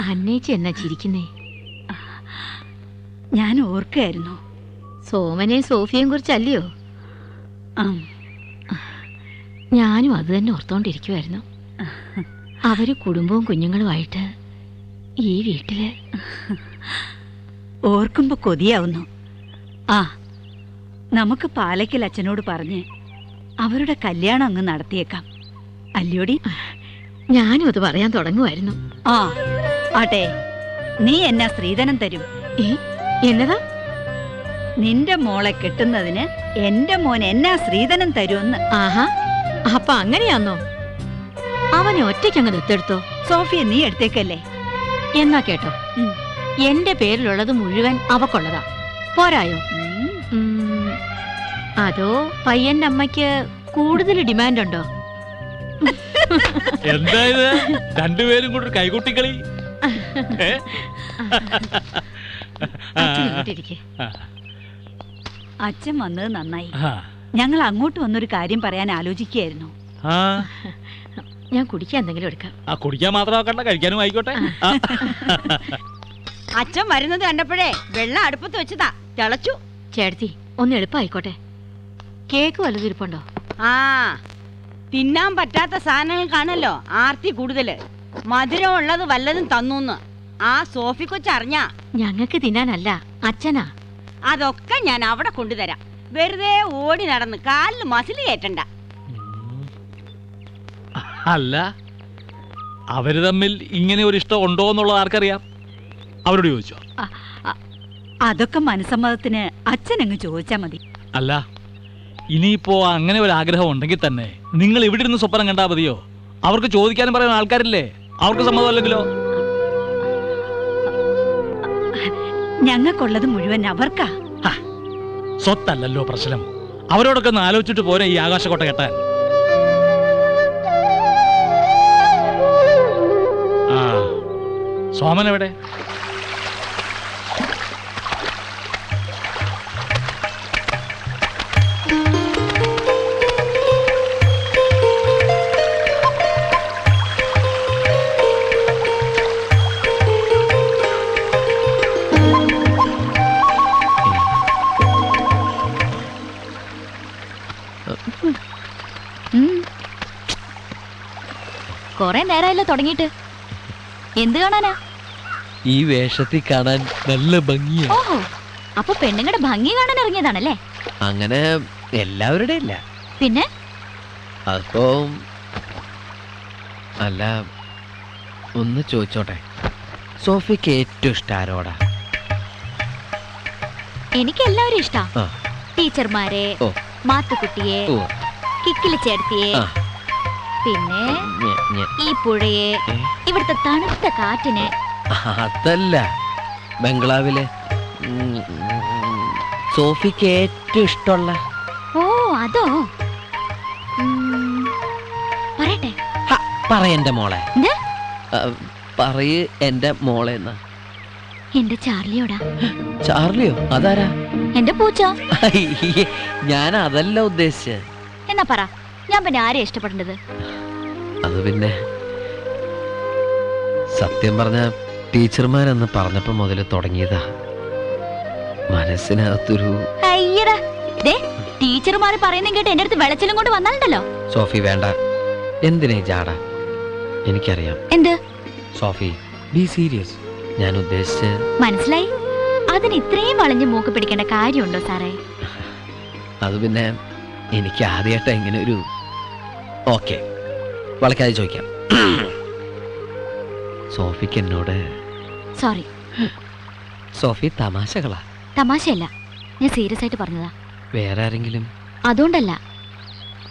അന്നേച്ചി എന്നാ ചിരിക്കുന്നേ? ഞാൻ ഓർക്കായിരുന്നു. സോമനെയും സോഫിയെയും കുറിച്ചല്ലയോ? ഞാനും അത് തന്നെ ഓർത്തോണ്ടിരിക്കുമായിരുന്നു അവർ കുടുംബവും കുഞ്ഞുങ്ങളുമായിട്ട് ഈ വീട്ടിൽ ഓർക്കുമ്പോ കൊതിയാവുന്നു. ആ നമുക്ക് പാലയ്ക്കൽ അച്ഛനോട് പറഞ്ഞ് അവരുടെ കല്യാണം അങ്ങ് നടത്തിയേക്കാം. അല്ലയോടി ഞാനും അത് പറയാൻ തുടങ്ങുമായിരുന്നു ആ. ആട്ടെ നീ എന്നാ സ്ത്രീധനം തരും. എന്നതാ? നിന്റെ മോളെ കെട്ടുന്നതിന് എന്റെ മോൻ എന്നാ സ്ത്രീധനം തരുമെന്ന്. ആഹാ അപ്പൊ അങ്ങനെയാന്നോ? അവനെ ഒറ്റയ്ക്ക് ഒറ്റയ്ക്കങ്ങ് ദത്തെടുത്തോ സോഫിയ നീ എടുത്തേക്കല്ലേ? എന്നാ കേട്ടോ. എന്റെ പേരിലുള്ളത് മുഴുവൻ അവക്കുള്ളതാ. പോരായോ? അതോ പയ്യന്റെ അമ്മയ്ക്ക് കൂടുതൽ ഡിമാൻഡ് ഉണ്ടോ എന്തായത് രണ്ടുപേരും കൂടെ കൈകൊട്ടിക്കളി. അച്ഛൻ അച്ഛൻ വന്നത് നന്നായി. ആ, ഞങ്ങൾ അങ്ങോട്ട് വന്നൊരു കാര്യം പറയാൻ ആലോചിക്കുകയായിരുന്നു. ആ, ഞാൻ കുടിക്കാൻ എന്തെങ്കിലും എടുക്കാം. ആ കുടിക്കാൻ മാത്രം ആക്കണ്ട കഴിക്കാനും ആയിക്കോട്ടെ. ആ, അച്ഛൻ വരുന്നത് കണ്ടപ്പോഴേ വെള്ളം അടുപ്പത്ത് വെച്ചതാ. തിളച്ചു. ചേട്ടത്തി ഒന്ന് എളുപ്പമായിക്കോട്ടെ കേക്ക് വലുതിരിപ്പുണ്ടോ ആ. തിന്നാൻ പറ്റാത്ത സാധനങ്ങൾക്കാണല്ലോ ആർത്തി കൂടുതൽ. മധുരം ഉള്ളത് വല്ലതും തന്നൂന്ന്. ആ സോഫി കൊച്ചറിഞ്ഞാ. ഞങ്ങൾക്ക് തിന്നാനല്ല അച്ഛനാ. അതൊക്കെ ഞാൻ അവിടെ കൊണ്ടുതരാം. വെറുതെ ഓടി നടന്ന് കാലിൽ മസിൽ കയറ്റണ്ട. അല്ല അവർ തമ്മിൽ ഇങ്ങനെ ഒരു ഇഷ്ടം ഉണ്ടോ എന്നുള്ളത് ആർക്കറിയാം? അവരോട് ചോദിച്ചോ. അതൊക്കെ മനസ്സമ്മതത്തിന് അച്ഛൻ അങ്ങ് ചോദിച്ചാ മതി. അല്ല ഇനിയിപ്പോ അങ്ങനെ ഒരു ആഗ്രഹം ഉണ്ടെങ്കിൽ തന്നെ നിങ്ങൾ ഇവിടെ ഇരുന്ന് സ്വപ്നം കണ്ടാ മതിയോ? അവർക്ക് ചോദിക്കാനും പറയാൻ ആൾക്കാരില്ലേ? അവർക്ക് സമ്മതമല്ലെങ്കിലോ? ഞങ്ങൾക്കുള്ളത് മുഴുവൻ അവർക്കാ. സ്വത്തല്ലല്ലോ പ്രശ്നം. അവരോടൊക്കെ ഒന്ന് ആലോചിച്ചിട്ട് പോരെ ഈ ആകാശക്കോട്ട കെട്ടാൻ. സോമൻ എവിടെ? കൊറേ നേരമല്ലോ തുടങ്ങിയിട്ട്? എന്ത് കാണാനാ? ഈ വേഷത്തിൽ കാണാൻ നല്ല ഭംഗിയാ. ഓഹോ അപ്പൊ പെണ്ണുങ്ങളുടെ ഭംഗി കാണാൻ ഇറങ്ങിയതാണല്ലേ? അങ്ങനെ എല്ലാവരുടെ ഇല്ല. പിന്നെ? അപ്പോ അല്ല ഒന്ന് ചോദിച്ചോട്ടെ. സോഫിക്ക് ഏറ്റവും ഇഷ്ടം ആരോടാ? എനിക്ക് എല്ലാവരും ഇഷ്ടാ. ആ. ടീച്ചർമാരെ ഓ. മാത്തുക്കുട്ടിയെ ഓ. കിക്കിലി ചേർത്തിയെ ആ. പിന്നെ ഈ പുഴയെ? ഇവിടുത്തെ തണുത്ത കാറ്റിനെ. അതല്ല ബംഗ്ലാവിലെ സോഫിക്ക് ഏറ്റവും ഇഷ്ടമുള്ള. ഓ അതോ? പറയട്ടെ. പറയെന്റെ മോളെ. പറയ് എന്റെ മോളെ എന്നാ. എന്റെ ചാർലിയോടാ. ചാർലിയോ അതാരാ? എന്റെ പൂച്ച? ഞാൻ അതല്ല ഉദ്ദേശിച്ചത് എന്നാ പറ. ഞാൻ പിന്നെ ആരെ ഇഷ്ടപ്പെടേണ്ടത്? അത് പിന്നെ സത്യം പറഞ്ഞ ടീച്ചർമാരെന്ന് പറഞ്ഞപ്പോ മുതൽ തുടങ്ങിയതാ. മനസ്സിനകത്തൊരു അയ്യടാ ദേ ടീച്ചർമാര് പറയുന്ന കേട്ട് എന്റെ അടുത്ത് വെളച്ചിലും കൊണ്ട് വന്നാലുണ്ടല്ലോ. സോഫി വേണ്ട. എന്തിനേ ജാട? എനിക്കറിയാം. എന്ത്? സോഫി ബി സീരിയസ് ഞാൻ ഉദ്ദേശിച്ച മനസ്സിലായി? അതിന് ഇത്രയും വളഞ്ഞ് മൂക്ക് പിടിക്കേണ്ട കാര്യമുണ്ടോ സാറേ? അത് പിന്നെ എനിക്ക് ആദ്യമായിട്ടാ ഇങ്ങനെ ഒരു ഓക്കെ. വളക്കാതെ ചോദിക്കാം. സോഫിക്ക് എന്നോട് സോറി. സോഫി തമാശകളാ. തമാശയല്ല ഞാൻ സീരിയസ് ആയിട്ട് പറഞ്ഞതാ. വേറെ ആരെങ്കിലും? അതുകൊണ്ടല്ല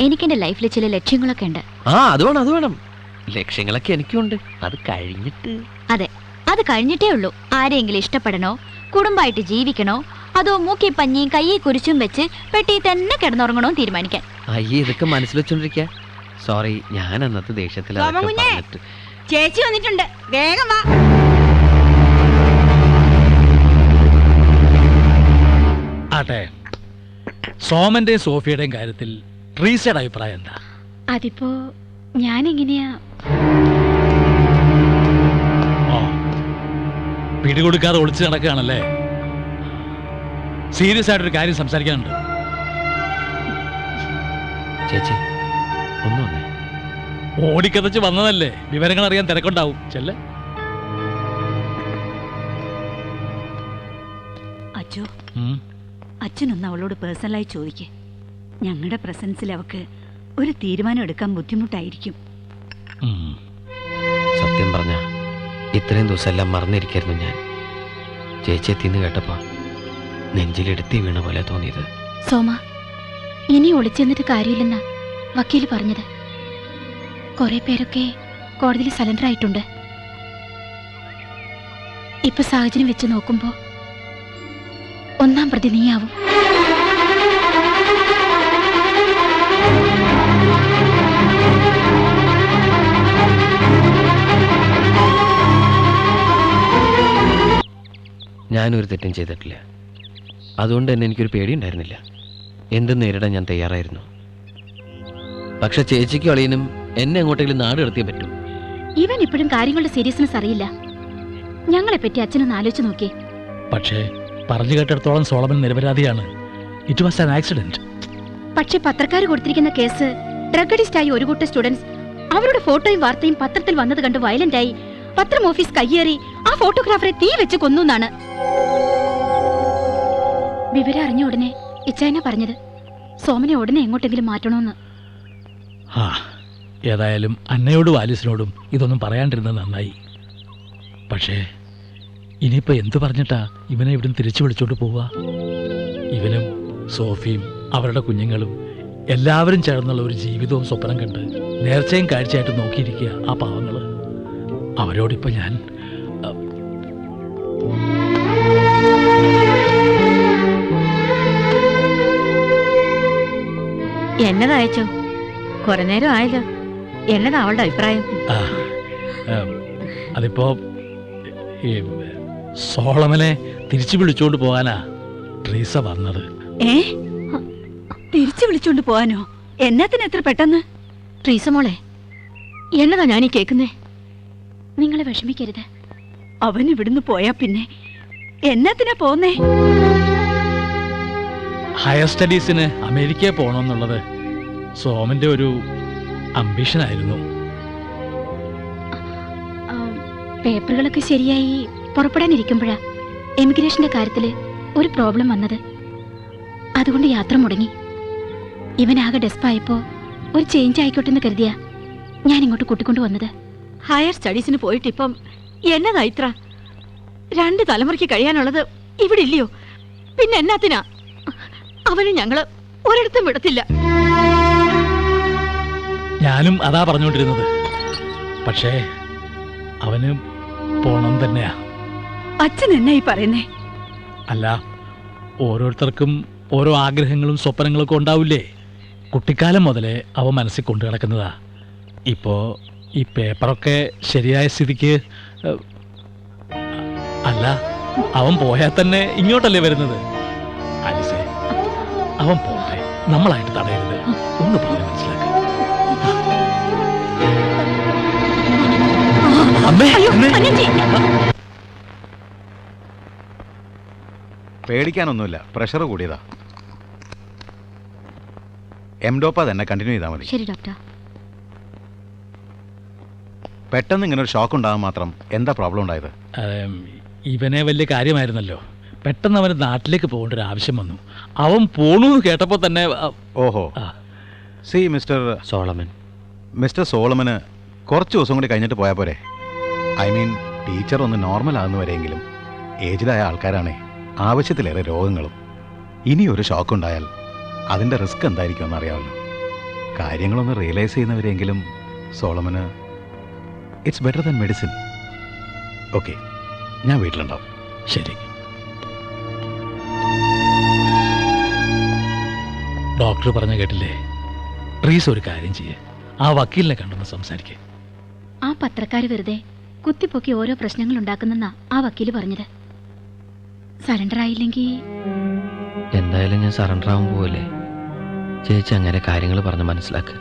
എനിക്ക് എന്റെ ലൈഫിൽ ചില ലക്ഷ്യങ്ങളൊക്കെ ഉണ്ട്. ആ അത് വേണം അത് വേണം. ലക്ഷ്യങ്ങളൊക്കെ എനിക്കുണ്ട്. അത് കഴിഞ്ഞിട്ട്. അതെ അത് കഴിഞ്ഞിട്ടേ ഉള്ളൂ. ആരെങ്കിലും ഇഷ്ടപ്പെടണോ? കുടുംബമായിട്ട് ജീവിക്കണോ? അതോ മൂക്കി പഞ്ഞിയും കയ്യെ കുരിശും വെച്ച് പെട്ടി തന്നെ കിടന്നുറങ്ങണോ തീരുമാനിക്കാൻ. അയ്യേ ഇതൊക്കെ മനസ്സിൽ വെച്ചോണ്ടിരിക്ക. സോറി ഞാൻ അന്നത്തെ ദേഷ്യത്തിൽ. ചേച്ചി വന്നിട്ടുണ്ട്. വേഗം വാ. ആട്ടെ സോമന്റെയും സോഫിയുടെയും കാര്യത്തിൽ ട്രീസയുടെ അഭിപ്രായം എന്താ? അതിപ്പോ ഞാൻ എങ്ങനെയാ ഓ പിടികൊടുക്കാതെ ഒളിച്ചു നടക്കുകയാണല്ലേ? സീരിയസ് ആയിട്ടൊരു കാര്യം സംസാരിക്കാനുണ്ട്. ചേച്ചി ഓടിക്കതച്ച് വന്നതല്ലേ? വിവരങ്ങൾ അറിയാൻ തിരക്കുണ്ടാവും. ചെല്ലേ. അച്ചോ. ഉം. അച്ഛനൊന്ന് അവളോട് പേഴ്സണലായി ചോദിക്കേ. ഞങ്ങളുടെ പ്രസൻസിൽ അവക്ക് ഒരു തീരുമാനം എടുക്കാൻ ബുദ്ധിമുട്ടായിരിക്കും സത്യം പറഞ്ഞ ഇത്രയും ദിവസം എല്ലാം മറന്നിരിക്കായിരുന്നു ഞാൻ. ചേച്ചി എത്തിന്ന് കേട്ടപ്പോ നെഞ്ചിലെടുത്തി വീണ പോലെ തോന്നിയത്. സോമ ഇനി ഒളിച്ചെന്നിട്ട് കാര്യമില്ലെന്നാ വക്കീൽ പറഞ്ഞത്. കുറെ പേരൊക്കെ കോടതിയിൽ സലണ്ടർ ആയിട്ടുണ്ട് ഇപ്പൊ സാഹചര്യം വെച്ച് നോക്കുമ്പോ ഒന്നാം പ്രതി നീയാവും. ഞാനൊരു തെറ്റും ചെയ്തിട്ടില്ല. അതുകൊണ്ട് തന്നെ എനിക്കൊരു പേടിയുണ്ടായിരുന്നില്ല. എന്ത് നേരിടാൻ ഞാൻ തയ്യാറായിരുന്നു. പക്ഷെ ചേച്ചിക്കും അളിയനും എന്നെ എങ്ങോട്ടെങ്കിലും നാട് കടത്തിയേ പറ്റൂ? ഇവൻ ഇപ്പോഴും കാര്യങ്ങളുടെ സീരിയസ്നെസ് അറിയില്ല. ഞങ്ങളെ പറ്റി അച്ഛനൊന്ന് ആലോചിച്ച് നോക്കിയേ. പക്ഷേ പറഞ്ഞു കേട്ടിടത്തോളം സോളമൻ നിരപരാധിയാണ്. ഇറ്റ് വാസ് ആൻ ആക്സിഡന്റ് പക്ഷെ പത്രക്കാർ കൊടുത്തിരിക്കുന്ന കേസ് ഡ്രഗ് അഡിസ്റ്റ് ആയി ഒരു കൂട്ടം സ്റ്റുഡൻസ് അവരുടെ ഫോട്ടോയും വാർത്തയും പത്രത്തിൽ വന്നത് കണ്ട് വയലന്റ് ആയി പത്രം ഓഫീസ് കയ്യേറി ആ ഫോട്ടോഗ്രാഫറെ തീ വെച്ച് കൊന്നു എന്നാണ്. വിവരം അറിഞ്ഞ ഉടനെ ഇച്ചായന പറഞ്ഞത്. സോമനെ ഉടനെ എങ്ങോട്ടെങ്കിലും മാറ്റണമെന്ന് ആ ഏതായാലും അന്നയോടും ആലിസിനോടും ഇതൊന്നും പറയാണ്ടിരുന്നത് നന്നായി. പക്ഷേ ഇനിയിപ്പോൾ എന്തു പറഞ്ഞിട്ടാ ഇവനെ ഇവിടുന്ന് തിരിച്ചു വിളിച്ചോണ്ട് പോവുക? ഇവനും സോഫിയും അവരുടെ കുഞ്ഞുങ്ങളും എല്ലാവരും ചേർന്നുള്ള ഒരു ജീവിതവും സ്വപ്നം കണ്ട് നേർച്ചയും കാഴ്ചയായിട്ട് നോക്കിയിരിക്കുക ആ പാവങ്ങൾ അവരോടിപ്പോൾ ഞാൻ എന്നെ എന്നതയച്ചോ കുറെ നേരം ആയല്ലോ. എന്നതാ അവളുടെ അഭിപ്രായം? ആ, ആ, അതിപ്പോ ഈ സോളമനെ തിരിച്ചു വിളിച്ചോണ്ട് പോകാനാ ട്രീസ വന്നത്. ഏ? തിരിച്ചു വിളിച്ചോണ്ട് പോവാനോ എന്നാത്തിന് എത്ര പെട്ടെന്ന്? ട്രീസ മോളെ എന്നതാ ഞാനീ കേക്കുന്നേ? നിങ്ങളെ വിഷമിക്കരുത്. അവൻ ഇവിടുന്ന് പോയാ പിന്നെ എന്നാത്തിനാ പോന്നേ? ഹയർ സ്റ്റഡീസിന് അമേരിക്കയിൽ പോകണമെന്നുള്ളത് സോമന്റെ ഒരു അംബിഷനായിരുന്നു. ആം, പേപ്പറുകളൊക്കെ ശരിയായി പുറപ്പെടാനിരിക്കുമ്പോഴാ എമിഗ്രേഷന്റെ കാര്യത്തിൽ ഒരു പ്രോബ്ലം വന്നത്. അതുകൊണ്ട് യാത്ര മുടങ്ങി. ഇവനാകെ ഡെസ്പായപ്പോ ഒരു ചേഞ്ച് ആയിക്കോട്ടെ എന്ന് കരുതിയാ ഞാൻ ഇങ്ങോട്ട് കൂട്ടിക്കൊണ്ടു വന്നത്. ഹയർ സ്റ്റഡീസിന് പോയിട്ട് ഇപ്പം എന്നതാ ഇത്ര? രണ്ട് തലമുറയ്ക്ക് കഴിയാനുള്ളത് ഇവിടെ ഇല്ലയോ പിന്നെ എന്നാത്തിനാ? അവന് ഞങ്ങൾ ഒരിടത്തും വിടത്തില്ല. ഞാനും അതാ പറഞ്ഞുകൊണ്ടിരുന്നത്. പക്ഷേ അവന് പോണം തന്നെയാ. അച്ഛൻ എന്നായി പറയുന്നേ? അല്ല ഓരോരുത്തർക്കും ഓരോ ആഗ്രഹങ്ങളും സ്വപ്നങ്ങളും ഒക്കെ ഉണ്ടാവില്ലേ? കുട്ടിക്കാലം മുതലേ അവ മനസ്സിൽ കൊണ്ടു കിടക്കുന്നതാ. ഇപ്പോ ഈ പേപ്പറൊക്കെ ശരിയായ സ്ഥിതിക്ക് അല്ല അവൻ പോയാൽ തന്നെ ഇങ്ങോട്ടല്ലേ വരുന്നത്? അവൻ പോട്ടെ നമ്മളായിട്ട് തടയരുത്. ഒന്ന് പറഞ്ഞ് പേടിക്കാനൊന്നുമില്ല. പ്രഷർ കൂടിയതാ. എംഡോപ്പ തന്നെ കണ്ടിന്യൂ ചെയ്താൽ മതി. ശരി ഡോക്ടർ പെട്ടെന്ന് ഇങ്ങനെ ഒരു ഷോക്ക് ഉണ്ടാകാൻ മാത്രം എന്താ പ്രോബ്ലം ഉണ്ടായത്? ഇവനെ വലിയ കാര്യമായിരുന്നല്ലോ. പെട്ടെന്ന് അവന് നാട്ടിലേക്ക് പോകേണ്ട ഒരു ആവശ്യം വന്നു. അവൻ പോണു എന്ന് കേട്ടപ്പോൾ തന്നെ ഓഹോ. See mister Solomon. മിസ്റ്റർ സോളമന് കുറച്ച് ദിവസം കൂടി കഴിഞ്ഞിട്ട് പോയാൽ പോരെ. ഐ മീൻ ടീച്ചർ ഒന്ന് നോർമൽ ആകുന്ന വരെയെങ്കിലും ഏജ്ഡായ ആൾക്കാരാണേ. ആവശ്യത്തിലേറെ രോഗങ്ങളും. ഇനി ഒരു ഷോക്ക് ഉണ്ടായാൽ അതിന്റെ റിസ്ക് എന്തായിരിക്കും എന്നറിയാമല്ലോ. കാര്യങ്ങളൊന്ന് റിയലൈസ് ചെയ്യുന്നവരെങ്കിലും സോളമന് it's better than medicine okay ഞാൻ വീട്ടിലുണ്ടാവും. ശരി. ഡോക്ടർ പറഞ്ഞ കേട്ടില്ലേ? ട്രീസ് ഒരു കാര്യം ചെയ്യേ. ആ വക്കീലിനെ കണ്ടൊന്ന് സംസാരിക്കേ. ആ പത്രക്കാർ വെറുതെ കുത്തിപ്പൊക്കി ഓരോ പ്രശ്നങ്ങൾ ഉണ്ടാക്കുന്നെന്നാ ആ വക്കീൽ പറഞ്ഞത്. സറണ്ടർ ആയില്ലെങ്കിൽ എന്തായാലും ഞാൻ സറണ്ടർ ആവാൻ പോവല്ലേ? ചേച്ചി അങ്ങനെ കാര്യങ്ങൾ പറഞ്ഞ് മനസ്സിലാക്ക്.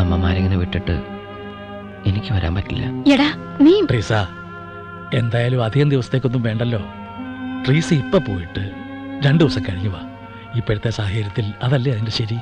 അമ്മമാരിങ്ങനെ വിട്ടിട്ട് എനിക്ക് വരാൻ പറ്റില്ല. എടാ നീ ട്രീസ എന്തായാലും അധികം ദിവസത്തേക്കൊന്നും വേണ്ടല്ലോ. ട്രീസ ഇപ്പൊ പോയിട്ട് രണ്ടു ദിവസം കഴിഞ്ഞു വാ. ഇപ്പോഴത്തെ സാഹചര്യത്തിൽ അതല്ലേ അതിന്റെ ശരി?